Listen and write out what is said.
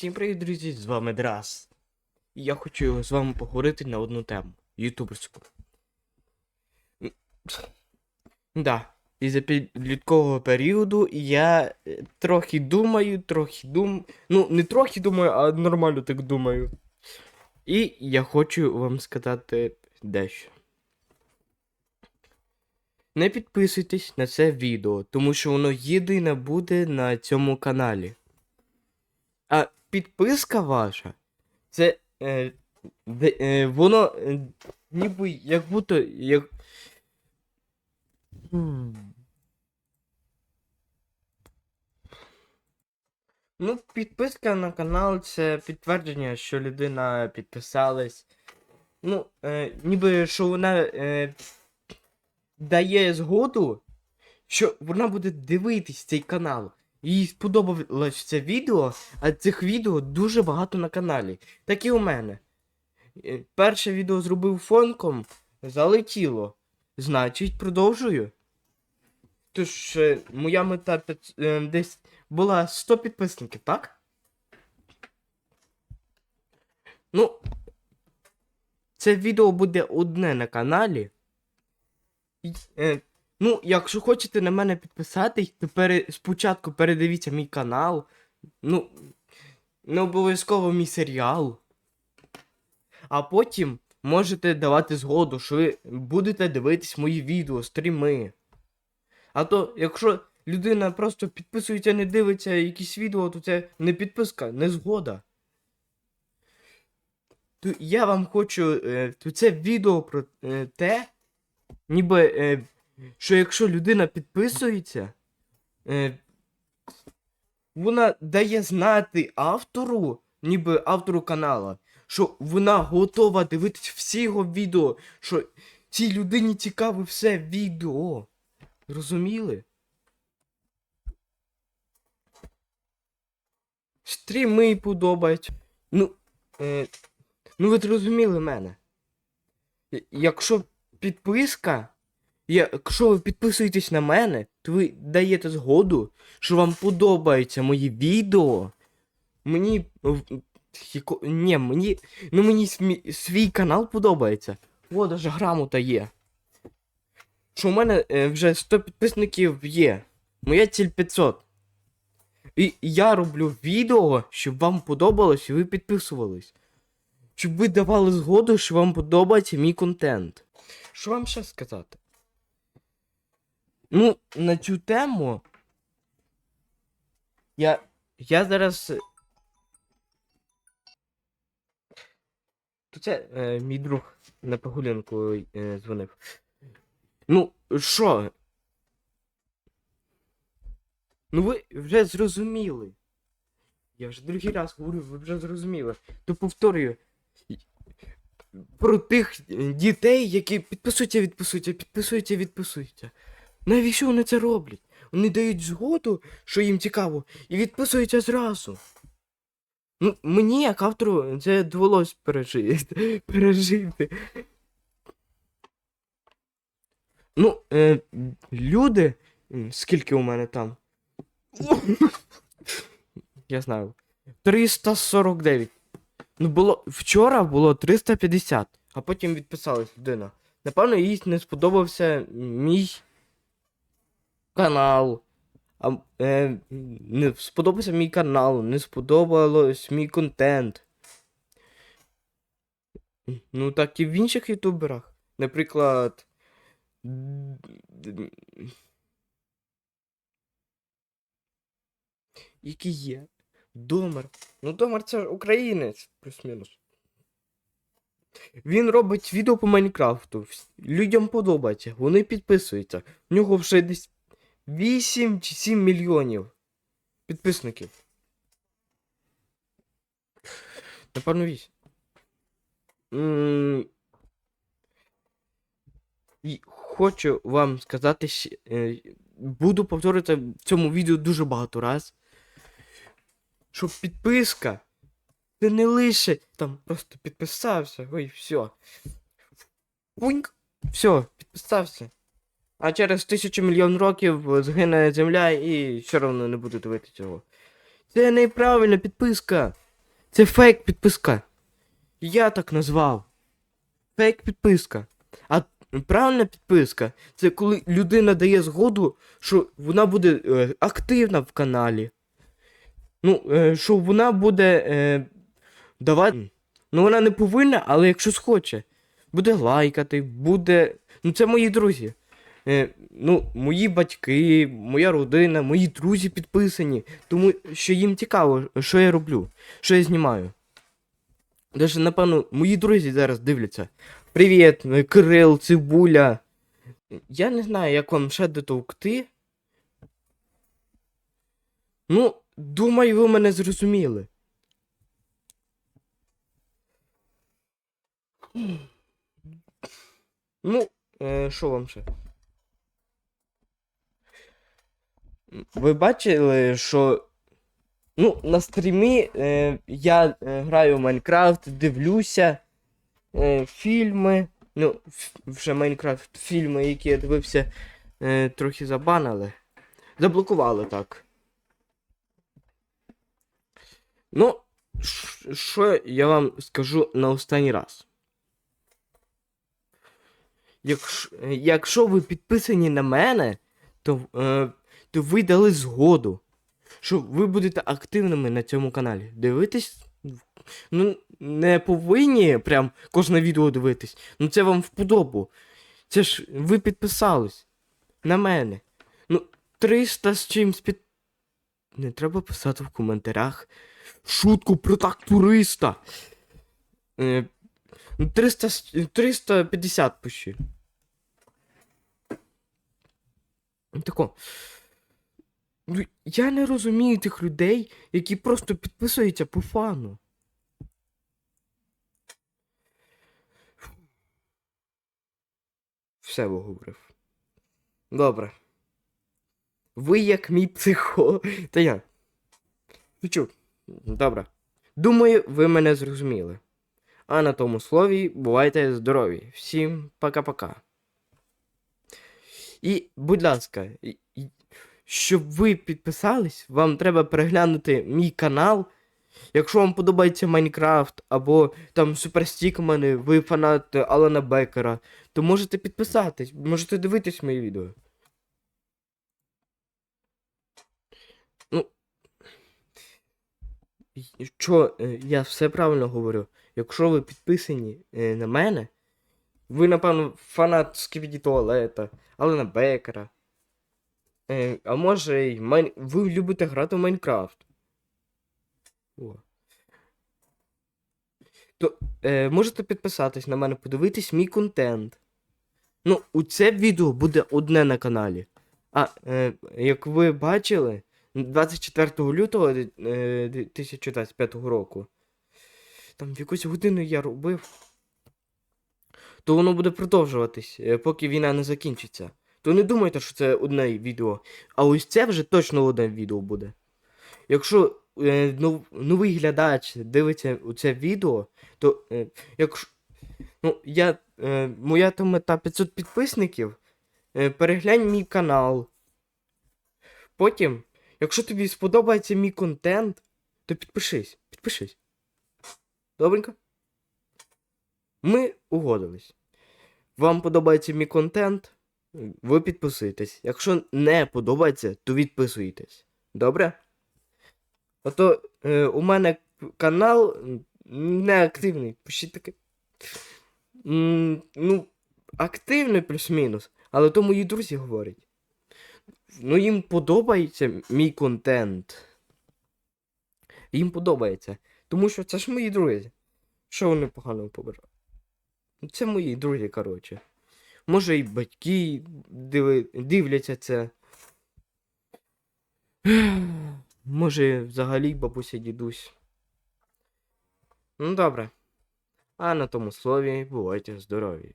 Всім привіт, друзі! З вами Драс. І я хочу з вами поговорити на одну тему. Ютуберську. Да. Із-за підліткового періоду я е, трохи думаю, трохи дум. Ну, не трохи думаю, а нормально так думаю. І я хочу вам сказати дещо. Не підписуйтесь на це відео, тому що воно єдине буде на цьому каналі. Підписка ваша, це е, е, воно е, ніби як будто як. Ну, підписка на канал це підтвердження, що людина підписалась. Ну, е, ніби що вона е, дає згоду, що вона буде дивитись цей канал. Їй сподобалось це відео, а цих відео дуже багато на каналі. Так і у мене. Е, Перше відео зробив фонком, залетіло. Значить, продовжую. Тож, е, моя мета е, десь була 100 підписників, так? Ну, це відео буде одне на каналі. Ну, якщо хочете на мене підписатись, то пере, спочатку передивіться мій канал. Ну, не обов'язково мій серіал. А потім можете давати згоду, що ви будете дивитись мої відео, стріми. А то, якщо людина просто підписується, не дивиться якісь відео, то це не підписка, не згода. То я вам хочу. Е, то це відео про е, те, ніби, е, що якщо людина підписується, е, вона дає знати автору, ніби автору канала, що вона готова дивитися всі його відео, що цій людині цікаве все відео. Зрозуміли? Стріми їй подобаються. Ну, е, ну ви зрозуміли мене. Якщо підписка, якщо ви підписуєтесь на мене, то ви даєте згоду, що вам подобаються мої відео. Мені. Ні, мені. Ну мені смі- свій канал подобається. О, даже грамота є. Що у мене е, вже 100 підписників є. Моя ціль 500. І я роблю відео, щоб вам подобалось і ви підписувались. Щоб ви давали згоду, що вам подобається мій контент. Що вам ще сказати? Ну, на цю тему. Я. Я зараз. То це е, мій друг на прогулянку е, дзвонив. Ну, що? Ну ви вже зрозуміли. Я вже другий раз говорю, ви вже зрозуміли. То повторюю. Про тих е, дітей, які підписуються, відписуються, підписуються, відписуються. Навіщо вони це роблять? Вони дають згоду, що їм цікаво, і відписуються зразу. Ну, мені, як автору, це довелось пережити. пережити. Ну, е, люди. Скільки у мене там? Я знаю. 349. Ну, було. Вчора було 350, а потім відписалась людина. Напевно, їй не сподобався мій канал. А, е, не сподобався мій канал, не сподобалось мій контент. Ну, так і в інших ютуберах. Наприклад. Які є? Домер. Ну, Домер це українець, плюс-мінус. Він робить відео по Майнкрафту. Людям подобається, вони підписуються. В нього вже десь 8 чи 7 мільйонів підписників. Напевно, 8. М, І хочу вам сказати, е, буду повторити в цьому відео дуже багато раз. Що підписка це не лише там просто підписався, ой, все. Пуньк, все, підписався. А через тисячу мільйон років згине земля і все одно не буду дивитися цього. Це неправильна підписка. Це фейк підписка. Я так назвав. Фейк підписка. А правильна підписка це коли людина дає згоду, що вона буде е, активна в каналі. Ну, е, що вона буде е, давати. Ну, вона не повинна, але якщо схоче, буде лайкати, буде. Ну, це мої друзі. Е, ну, мої батьки, моя родина, мої друзі підписані, тому що їм цікаво, що я роблю, що я знімаю. Даже, напевно, мої друзі зараз дивляться. Привіт, е, Кирил, Цибуля. Я не знаю, як вам ще дотовкти. Ну, думаю, ви мене зрозуміли. Ну, е, що вам ще? Ви бачили, що. Ну, на стрімі е, я е, граю в Майнкрафт, дивлюся е, фільми. Ну, вже Майнкрафт фільми, які я дивився, е, трохи забанили. Заблокували так. Ну, що я вам скажу на останній раз. Якщо, якщо ви підписані на мене, то, е, то ви дали згоду, що ви будете активними на цьому каналі. Дивитись. Ну, не повинні прям кожне відео дивитись. Ну це вам вподобу. Це ж ви підписались на мене. Ну, 300 з чимсь під. Не треба писати в коментарях. Шутку про тракториста. Е, ну, 300, 350 пиши. Ну, Тако. Ну, я не розумію тих людей, які просто підписуються по фану. Все виговорив. Добре. Ви як мій психо. Та я. Шучу. Добре. Думаю, ви мене зрозуміли. А на тому слові бувайте здорові. Всім пока-пока. І, будь ласка, щоб ви підписались, вам треба переглянути мій канал. Якщо вам подобається Майнкрафт або там Суперстік у ви фанат Алана Бекера, то можете підписатись, можете дивитись мої відео. Ну. Що, е, я все правильно говорю. Якщо ви підписані е, на мене, ви, напевно, фанат Скібіді Туалета, Алана Бекера. Е, а може, й Майн... ви любите грати в Майнкрафт. О. То е, можете підписатись на мене, подивитись мій контент. Ну, у це відео буде одне на каналі. А е, як ви бачили, 24 лютого е, 2025 року. Там в якусь годину я робив. То воно буде продовжуватись, е, поки війна не закінчиться. То не думайте, що це одне відео. А ось це вже точно одне відео буде. Якщо е, нов- новий глядач дивиться це відео, то е, якщо. Ну, я. Е, моя там мета 500 підписників. Е, переглянь мій канал. Потім, якщо тобі сподобається мій контент, то підпишись. Підпишись. Добренько? Ми угодились. Вам подобається мій контент? Ви підписуєтесь. Якщо не подобається, то відписуєтесь. Добре? А то е, у мене канал м, не активний. Таке. Ну, активний плюс-мінус. Але то мої друзі говорять. Ну, їм подобається мій контент. Їм подобається. Тому що це ж мої друзі. Що вони поганого побажали? Це мої друзі, коротше. Може і батьки диви... дивляться це. Може, взагалі бабуся дідусь. Ну добре. А на тому слові бувайте здорові.